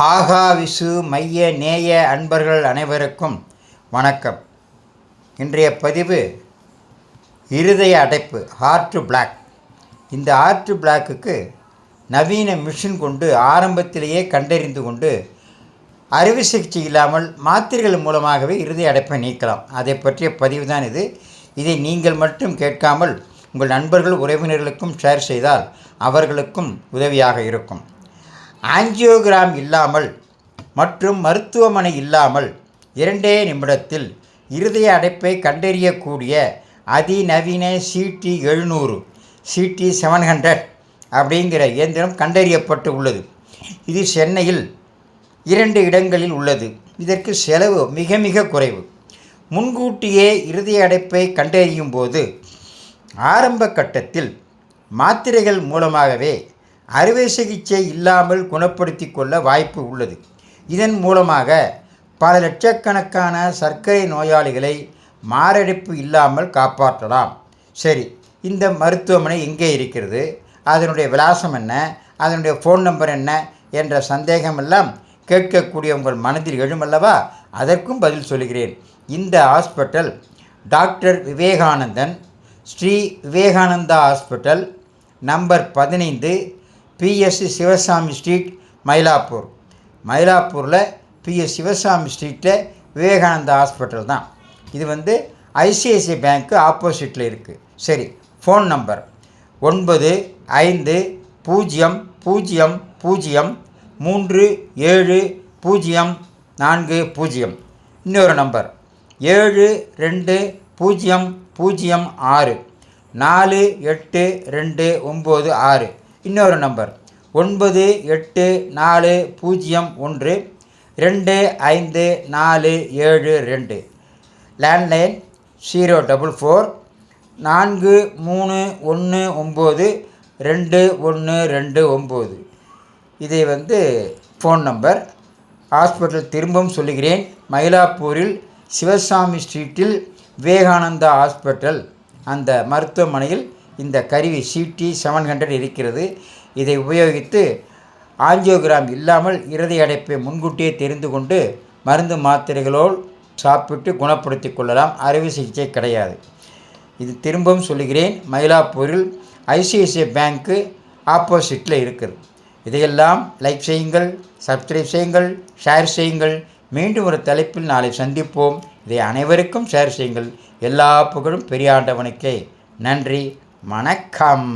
ஆகாவிசு மைய நேய அன்பர்கள் அனைவருக்கும் வணக்கம். இன்றைய பதிவு இருதய அடைப்பு ஹார்ட் பிளாக் இந்த ஹார்ட் பிளாக்குக்கு நவீன மிஷின் கொண்டு ஆரம்பத்திலேயே கண்டறிந்து கொண்டு அறுவை சிகிச்சை இல்லாமல் மாத்திரைகள் மூலமாகவே இருதய அடைப்பை நீக்கலாம். அதை பற்றிய பதிவு தான் இது. இதை நீங்கள் மட்டும் கேட்காமல் உங்கள் நண்பர்கள் உறவினர்களுக்கும் ஷேர் செய்தால் அவர்களுக்கும் உதவியாக இருக்கும். ஆஞ்சியோகிராம் இல்லாமல் மற்றும் மருத்துவமனை இல்லாமல் இரண்டே நிமிடத்தில் இருதய அடைப்பை கண்டறியக்கூடிய அதிநவீன சிடி எழுநூறு சிடி செவன் ஹண்ட்ரட் அப்படிங்கிற இயந்திரம் கண்டறியப்பட்டு உள்ளது. இது சென்னையில் இரண்டு இடங்களில் உள்ளது. இதற்கு செலவு மிக மிக குறைவு. முன்கூட்டியே இருதய அடைப்பை கண்டறியும் போது ஆரம்ப கட்டத்தில் மாத்திரைகள் மூலமாகவே அறுவை சிகிச்சை இல்லாமல் குணப்படுத்தி கொள்ள வாய்ப்பு உள்ளது. இதன் மூலமாக பல லட்சக்கணக்கான சர்க்கரை நோயாளிகளை மாரடைப்பு இல்லாமல் காப்பாற்றலாம். சரி இந்த மருத்துவமனை எங்கே இருக்கிறது? அதனுடைய விலாசம் என்ன? அதனுடைய ஃபோன் நம்பர் என்ன? என்ற சந்தேகமெல்லாம் கேட்கக்கூடிய உங்கள் மனதில் எழுமல்லவா அதற்கும் பதில் சொல்கிறேன். இந்த hospital doctor Vivekanandan Sri Vivekananda hospital number பதினைந்து பிஎஸ்சி சிவசாமி ஸ்ட்ரீட் மயிலாப்பூர். மயிலாப்பூரில் பிஎஸ் சிவசாமி ஸ்ட்ரீட்டில் விவேகானந்தா ஹாஸ்பிட்டல் தான். இது வந்து ஐசிஐசிஐ பேங்க்கு ஆப்போசிட்டில் இருக்குது சரி ஃபோன் நம்பர். ஒன்பது ஐந்து பூஜ்ஜியம் பூஜ்ஜியம் பூஜ்ஜியம் மூன்று ஏழு பூஜ்ஜியம் நான்கு பூஜ்ஜியம். இன்னொரு நம்பர். ஏழு ரெண்டு பூஜ்ஜியம் பூஜ்ஜியம் ஆறு. நாலு எட்டு ரெண்டு ஒம்பது ஆறு. இன்னொரு நம்பர். ஒன்பது எட்டு நாலு பூஜ்ஜியம் ஒன்று ரெண்டு ஐந்து நாலு ஏழு ரெண்டு. லேண்ட்லைன் ஜீரோ டபுள் ஃபோர் நான்கு மூணு ஒன்று ஒம்பது ரெண்டு ஒன்று ரெண்டு ஒம்பது. இதை வந்து ஃபோன் நம்பர் ஹாஸ்பிட்டல் திரும்பவும் சொல்லுகிறேன். மயிலாப்பூரில் சிவசாமி ஸ்ட்ரீட்டில் விவேகானந்தா ஹாஸ்பிட்டல் அந்த மருத்துவமனையில் இந்த கருவி சிடி செவன் ஹண்ட்ரட் இருக்கிறது. இதை உபயோகித்து ஆஞ்சியோகிராம் இல்லாமல் இருதய அடைப்பை முன்கூட்டியே தெரிந்து கொண்டு மருந்து மாத்திரைகளோடு சாப்பிட்டு குணப்படுத்தி கொள்ளலாம். அறுவை சிகிச்சை கிடையாது. இது திரும்பவும் சொல்லுகிறேன் மயிலாப்பூரில் ஐசிஐசிஐ பேங்க்கு ஆப்போசிட்டில் இருக்குது. இதையெல்லாம் லைக் செய்யுங்கள் சப்ஸ்கிரைப் செய்யுங்கள் ஷேர் செய்யுங்கள். மீண்டும் ஒரு தலைப்பில் நாளை சந்திப்போம். இதை அனைவருக்கும் ஷேர் செய்யுங்கள். எல்லா புகழும் பெரியாண்டவனுக்கே நன்றி. வணக்கம்.